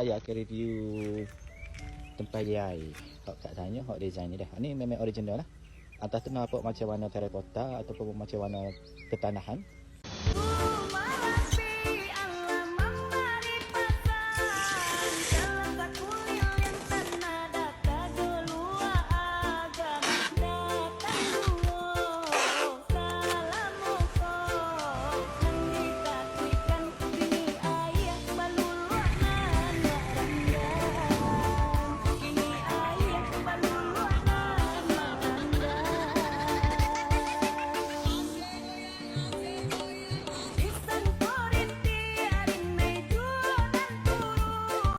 saya akan review tempat AI. Hak kat tanya, hak design ni dah. Ini memang original lah. Atas tu nampak macam warna terracotta ataupun macam warna ketanahan.